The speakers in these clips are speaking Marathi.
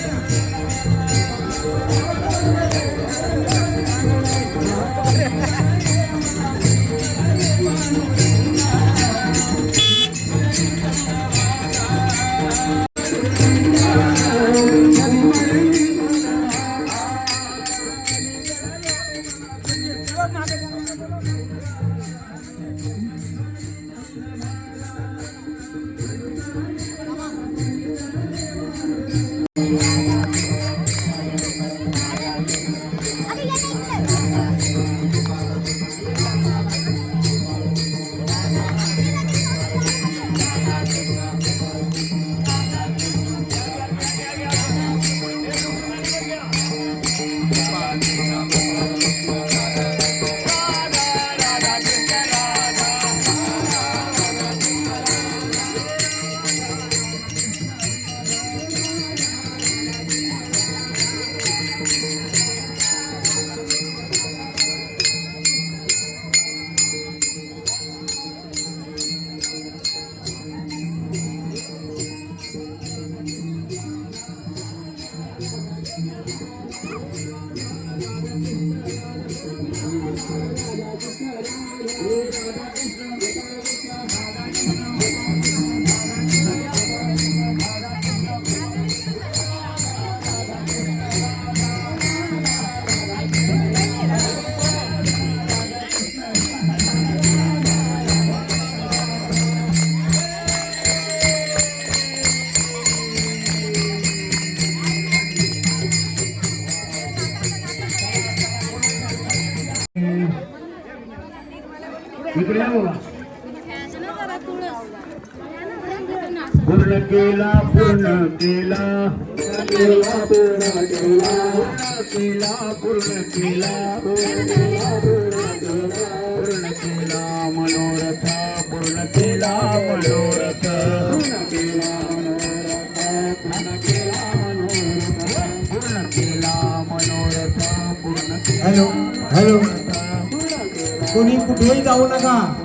Yeah. केला पूर्ण केला. केला पूर्ण केला. केला पूर्ण केला. पूर्ण केला. मनोरथ पूर्ण केला. मनोरथ. पूर्ण केला मनोरथ. पूर्ण केला मनोरथ. पूर्ण केला मनोरथ. पूर्ण हॅलो हॅलो. कोणी कुठेही जाऊ नका.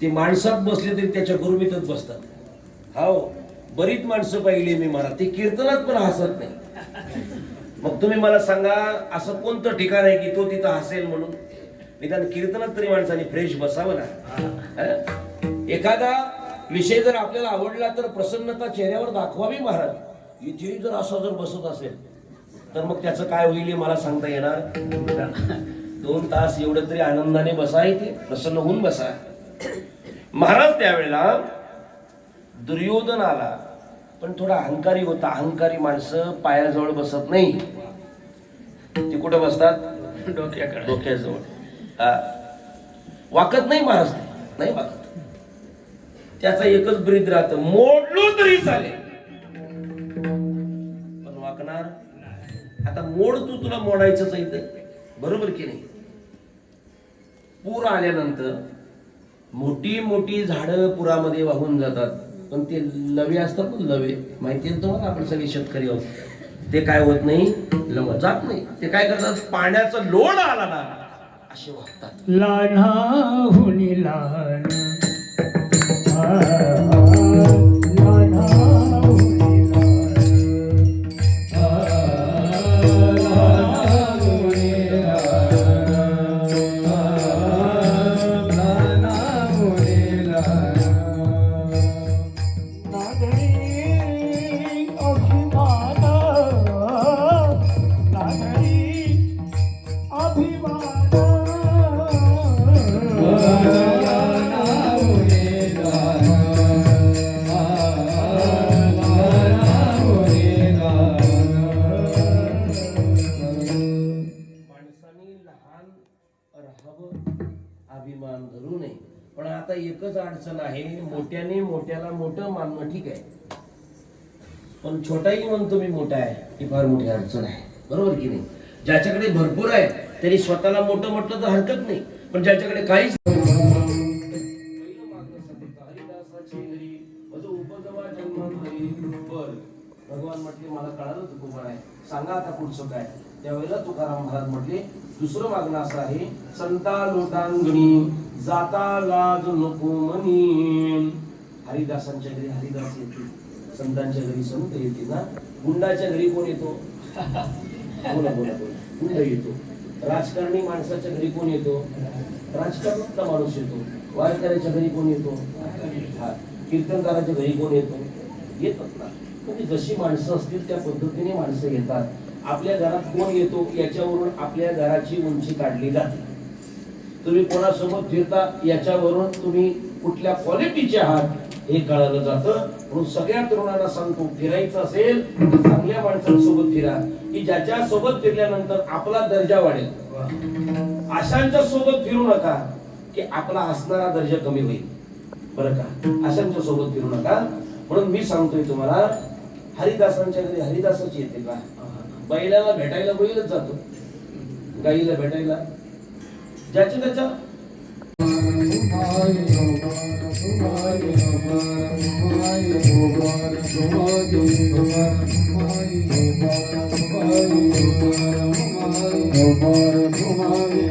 ते माणसात बसले तरी त्याच्या गुरुमीतच बसतात. हो बरीच माणसं पाहिली मी मला. ते कीर्तनात पण हसत नाही. मग तुम्ही मला सांगा असं कोणतं ठिकाण आहे की तो तिथं हसेल म्हणून? निदान कीर्तनात तरी माणसाने फ्रेश बसावं ना? एखादा विषय जर आपल्याला आवडला तर प्रसन्नता चेहऱ्यावर दाखवावी महाराज. इथे जर असा जर बसत असेल तर मग त्याचं काय होईल मला सांगता येणार? दोन तास एवढं तरी आनंदाने बसा इथे प्रसन्न होऊन बसा. महाराज त्यावेळेला दुर्योधन आला पण थोडा अहंकारी होता. अहंकारी माणसं पायाजवळ बसत नाही. ते कुठं बसतात? डोक्याकडे. डोक्याजवळ. हा. वाकत नाही महाराज नाही वाकत. त्याचा एकच ब्रीद राहत. मोडलो तरी चालेल. मोड तू तुला मोडायचंच आहे इथं. बरोबर की नाही? पूर आल्यानंतर मोठी मोठी झाडं पुरामध्ये वाहून जातात. पण ते लवे असतात ना लवे. माहिती आहे तुम्हाला? आपण सगळे शेतकरी आहोत. ते काय होत नाही? लव जात नाही. ते काय करतात? पाण्याचा लोड आला ना असे वागतात. लहानाहुनी लहान ठीक आहे. पण छोटाही म्हणतो मी मोठा आहे ही फार मोठी अडचण आहे. बरोबर की नाही? ज्याच्याकडे भरपूर आहे त्यांनी स्वतःला मोठं म्हटलं तर हरकत नाही. पण ज्याच्याकडे काहीच भगवान म्हटले मला कळालं तुकोबा आहे. सांगा आता पुढचं काय. त्यावेळेला तुकाराम महाराज म्हटले दुसरं मागणं असं आहे संता लोटांगणी जाता लाज नको म्हणी हरिदासांच्या घरी हरिदास येतो. संतांच्या घरी संत येते ना. गुंडाच्या घरी कोण येतो? बोला बोला बोला. गुंड येतो. राजकारणी माणसाच्या घरी कोण येतो? राजकारणातला माणूस येतो. वारकऱ्याच्या घरी कोण येतो? हा. कीर्तनकाराच्या घरी कोण येतो? येतात ना. म्हणजे जशी माणसं असतील त्या पद्धतीने माणसं येतात. आपल्या घरात कोण येतो याच्यावरून आपल्या घराची उंची काढली जाते. तुम्ही कोणासोबत फिरता याच्यावरून तुम्ही कुठल्या क्वालिटीचे आहात? हे कळालं जातं. म्हणून सगळ्या तरुणांना सांगतो फिरायचं असेल तर चांगल्या माणसांसोबत फिरा. की ज्याच्या सोबत फिरल्यानंतर आपला दर्जा वाढेल. अशांच्या सोबत फिरू नका की आपला असणारा दर्जा कमी होईल. बरं का? अशांच्या सोबत फिरू नका. म्हणून मी सांगतोय तुम्हाला हरिदासांच्या घरी हरिदासाची येते का? बैलाला भेटायला बैलच जातो. गाईला भेटायला. ज्याच्या त्याच्या हरिदासाची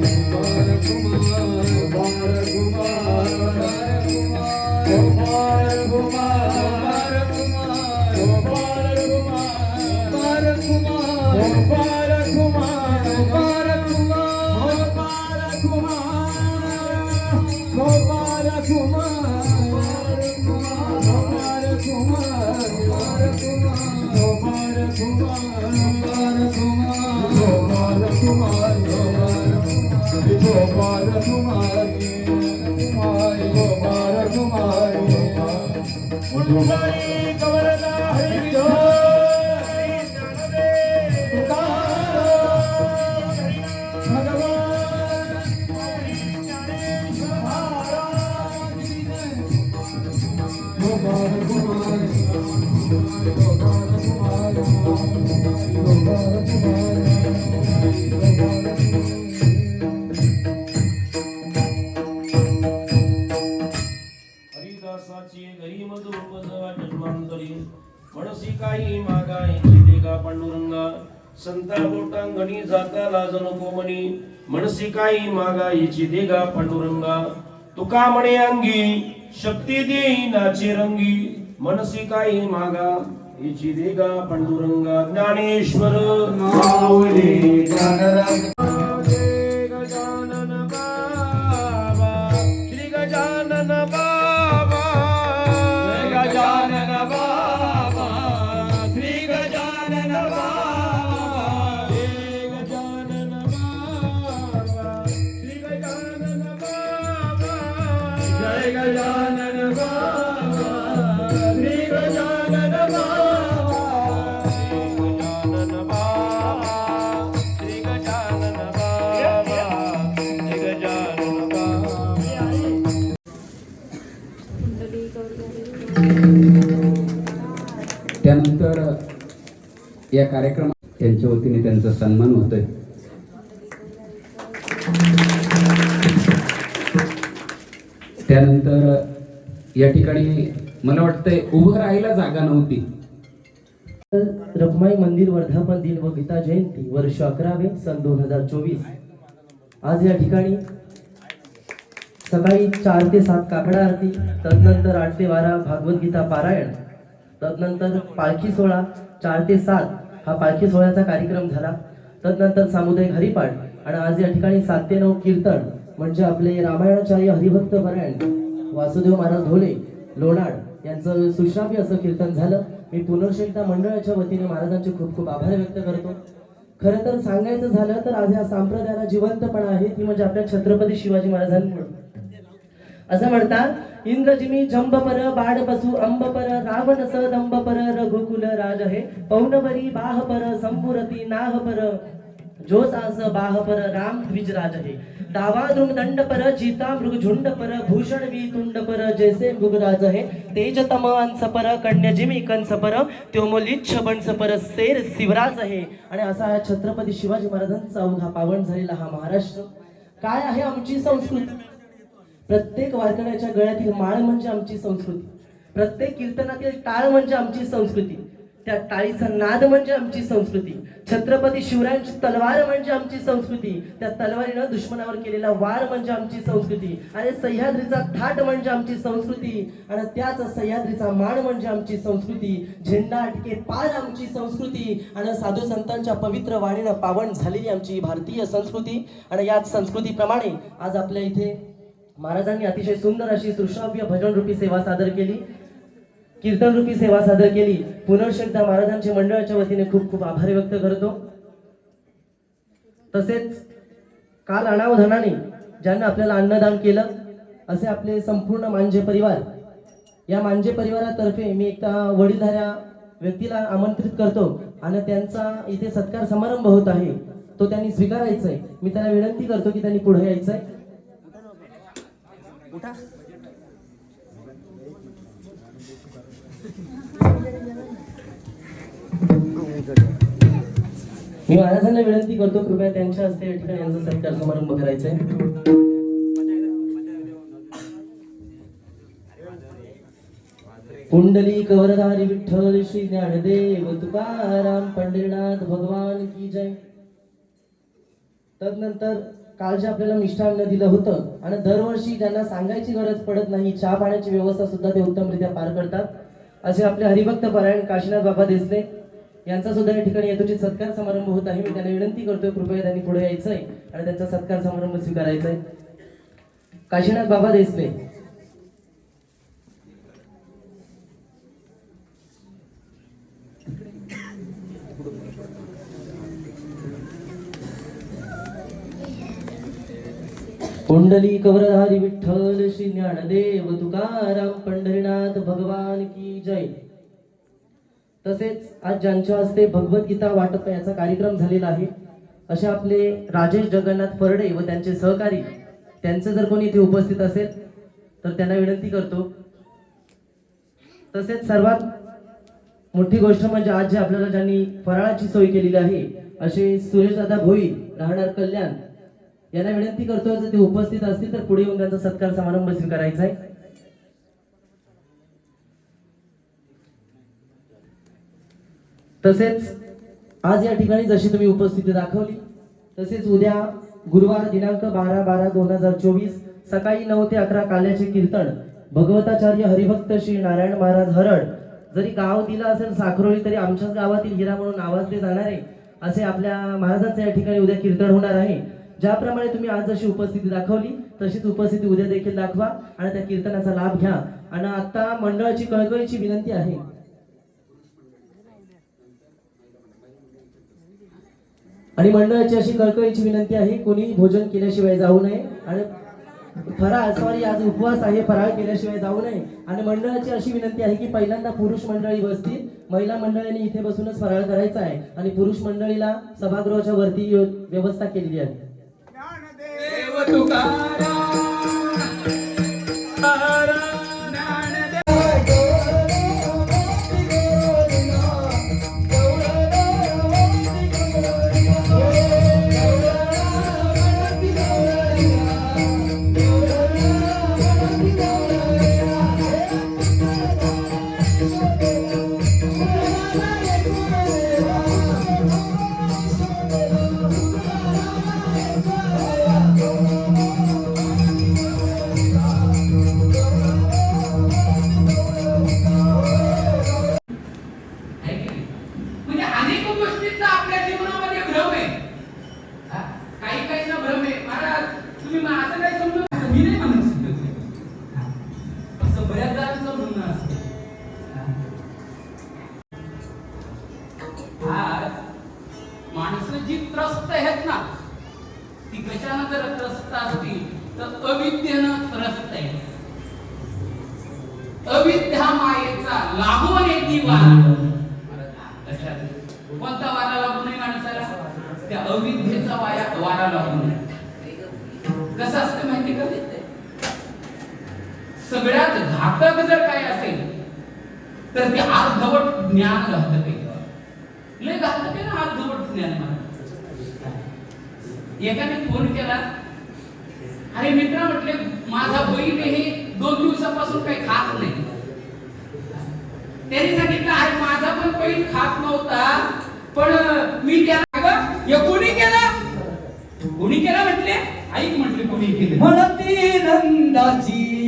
मागायची देगा पांडुरंगा तुका म्हणे अंगी शक्ती देई नाचे रंगी मनसी काही मागा हिची देगा पांडुरंगा ज्ञानेश्वर. माऊली त्यानंतर या कार्यक्रमात त्यांच्या वतीने त्यांचा सन्मान होतोय. त्यानंतर या ठिकाणी मला वाटतंय उभं राहायला जागा नव्हती. रखमाई मंदिर वर्धापन दिन व गीता जयंती वर्ष अकरावे सन दोन हजार चोवीस. आज या ठिकाणी सकाळी चार ते सात काकडा आरती तदनंतर आठ ते बारा भागवत पारायण तदनंतर पालखी सोहळा चार ते सात हा पालखी सोहळ्याचा कार्यक्रम झाला. तदनंतर सामुदायिक हरिपाठ आणि आज या ठिकाणी सात ते नऊ कीर्तन म्हणजे आपले रामायणाचार्य हरिभक्त पारायण वासुदेव महाराज ढोले लोणाड यांचं सुश्राव्य असं कीर्तन झालं. मी पुनर्श एकदा मंडळाच्या वतीने महाराजांचे खूप खूप आभार व्यक्त करतो. खरं तर सांगायचं झालं तर आज या संप्रदायाला जिवंतपणा आहे ती म्हणजे आपल्या छत्रपती शिवाजी महाराजांमुळे असं म्हणतात. इंद्रजिमी जंबपर अंब अंबपर रावण सदंबपर रघुकुल राज हे. पौनवरी बाहपर संपुरती नाहपर. जो सास बाहपर राम द्विज राज हे. दावा द्रुम दंडपर जीता मृग झुंडपर भूषण वी तुंडपर जैसे मृगराज हे. तेज तम अंसपर कन्या जिमी कंसपर त्योमोलिच्छ बनसपर सेर शिवराज हे. आणि असा हा छत्रपती शिवाजी महाराजांचा अवघा पावन झालेला हा महाराष्ट्र. काय आहे आमची संस्कृती? प्रत्येक वारकऱ्याच्या गळ्यातील माळ म्हणजे आमची संस्कृती. प्रत्येक कीर्तनातील टाळ म्हणजे आमची संस्कृती. त्या टाळीचा नाद म्हणजे आमची संस्कृती. छत्रपती शिवरायांची तलवार म्हणजे आमची संस्कृती. त्या तलवारीनं दुश्मनावर केलेला वार म्हणजे आमची संस्कृती. आणि सह्याद्रीचा थाट म्हणजे आमची संस्कृती. आणि त्याच सह्याद्रीचा मान म्हणजे आमची संस्कृती. झेंडा अटके पार आमची संस्कृती. आणि साधू संतांच्या पवित्र वाणीनं पावन झालेली आमची भारतीय संस्कृती. आणि याच संस्कृतीप्रमाणे आज आपल्या इथे महाराजांनी अतिशय सुंदर अशी श्रुश्राव्य भजन रूपी सेवा सादर केली कीर्तन रूपी सेवा सादर केली. पुनर्श एकदा महाराजांच्या मंडळाच्या वतीने खूप खूप आभार व्यक्त करतो. तसेच काल अनावधानाने ज्यांना आपल्याला अन्नदान केलं असे आपले संपूर्ण मांजे परिवार या मांजे परिवारातर्फे मी एका वडीलधाऱ्या व्यक्तीला आमंत्रित करतो आणि त्यांचा इथे सत्कार समारंभ होत आहे तो त्यांनी स्वीकारायचा आहे मी त्यांना विनंती करतो की त्यांनी पुढे यायचं आहे मी महाराजांना विनंती करतो कृपया त्यांच्या हस्ते या ठिकाणी यांचा सत्कार समारंभ करायचा आहे. कुंडली कवरधारी विठ्ठल श्री ज्ञानदेव तुकाराम पंढरीनाथ भगवान की जय. तदनंतर काल जे आपल्याला मिष्टान्न दिलं होतं आणि दरवर्षी ज्यांना सांगायची गरज पडत नाही चहा पाण्याची व्यवस्था सुद्धा ते उत्तमरित्या पार करतात. असे आपले हरिभक्त परायण काशीनाथ बाबा देसले यांचा सुद्धा या ठिकाणी यथोचित सत्कार समारंभ होत आहे. मी त्यांना विनंती करतोय कृपया त्यांनी पुढे यायचं आहे आणि त्यांचा सत्कार समारंभ स्वीकारायचा आहे काशीनाथ बाबा देसले पुंडली कवरधारी विठ्ठल श्री ज्ञानदेव तुकाराम पंढरीनाथ भगवान की जय. तसेच आज ज्यांच्या हस्ते भगवद्गीता वाटप याचा कार्यक्रम झालेला आहे असे आपले राजेश जगन्नाथ फरडे व त्यांचे सहकारी त्यांचे जर कोणी इथे उपस्थित असेल तर त्यांना विनंती करतो. तसेच सर्वात मोठी गोष्ट म्हणजे आज जे आपल्याला ज्यांनी फराळाची सोय केलेली आहे असे सुरेशदादा भोई राहणार कल्याण यांना विनंती करतो जर ते उपस्थित असतील तर पुढे येऊन त्यांचा सत्कार समारंभ स्वीकारायचा आहे. तसेच आज या ठिकाणी जशी तुम्ही उपस्थिती दाखवली तसेच उद्या गुरुवार दिनांक बारा बारा दोन हजार चोवीस सकाळी नऊ ते अकरा काल्याचे कीर्तन भगवताचार्य हरिभक्त श्री नारायण महाराज हरड जरी गाव दिलं असेल साखरोळी तरी आमच्याच गावातील हिरा म्हणून आवाजले जाणार आहे असे आपल्या महाराजांचे या ठिकाणी उद्या कीर्तन होणार आहे. ज्याप्रमाणे तुम्ही आज जशी उपस्थिती दाखवली तशीच उपस्थिती उद्या देखील दाखवा आणि त्या कीर्तनाचा लाभ घ्या. आणि आता मंडळाची कळकळीची विनंती आहे. आणि मंडळाची अशी कळकळीची विनंती आहे कोणी भोजन केल्याशिवाय जाऊ नये. आणि फराळ सॉरी आज उपवास आहे फराळ केल्याशिवाय जाऊ नये. आणि मंडळाची अशी विनंती आहे की पहिल्यांदा पुरुष मंडळी बसतील. महिला मंडळाने इथे बसूनच फराळ करायचा आहे. आणि पुरुष मंडळीला सभागृहाच्या वरती व्यवस्था केलेली आहे. とから ती जर त्रस्त असतील तर अविद्येनं त्रस्त आहे अविद्या मायेचा लागून येते वारा कोणता वारा लागू नये माणसाला? त्या अविद्येचा वाया वारा लागू नये. कसं असतं माहिती का? सगळ्यात घातक जर काय असेल तर ते अर्धवट ज्ञान घातक आहे. लय घातक आहे ना अर्धवट ज्ञान मला. एकाने फोन केला. अरे मित्र म्हटले माझा बहीण हे दोन दिवसापासून काही खात नाही. त्याने सांगितलं अरे माझा पण बहीण खात नव्हता पण मी त्याला हे कोणी केला? कोणी केला? म्हटले. ऐक म्हटले कोणी केले? म्हणती नंदाची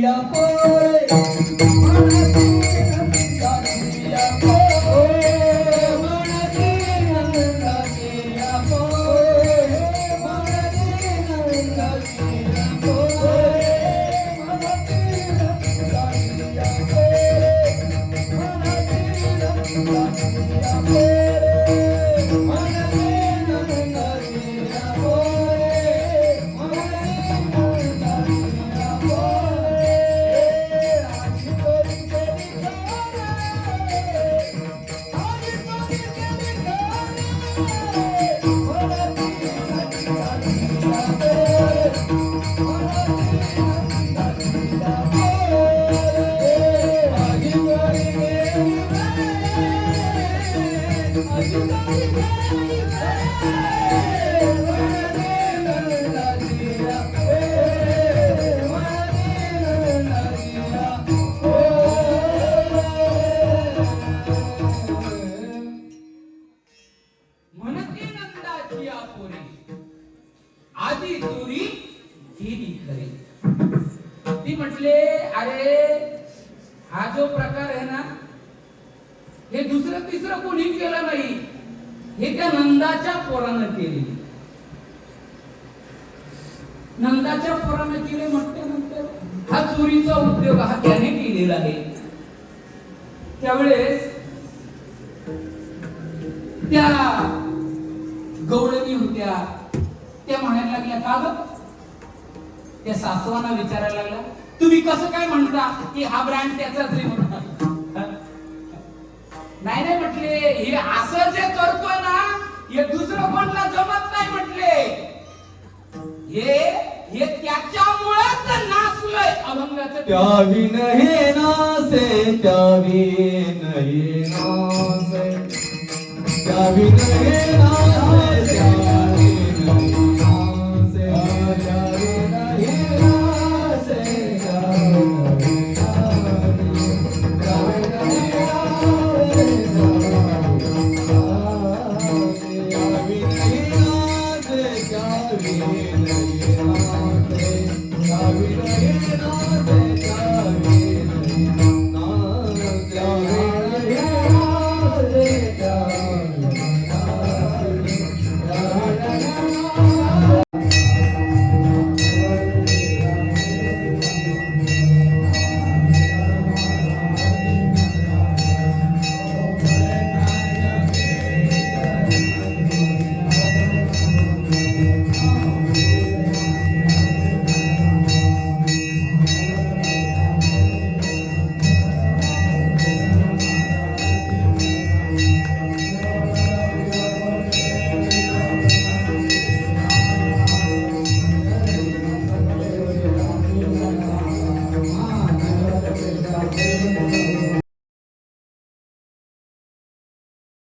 Thank you. लागल्या का ग? त्या सासवांना विचारायला लागला तुम्ही कसं काय म्हणता? की हा ब्रँड त्याचाच म्हणून. नाही नाही म्हटले हे असं जे करतोय ना हे दुसरं कोणला जमत नाही म्हटले. हे हे त्याच्यामुळेच नाचलंय अभंगाचं त्यावी नाही नासे त्यावी नाही नासे त्यावी नाही नासे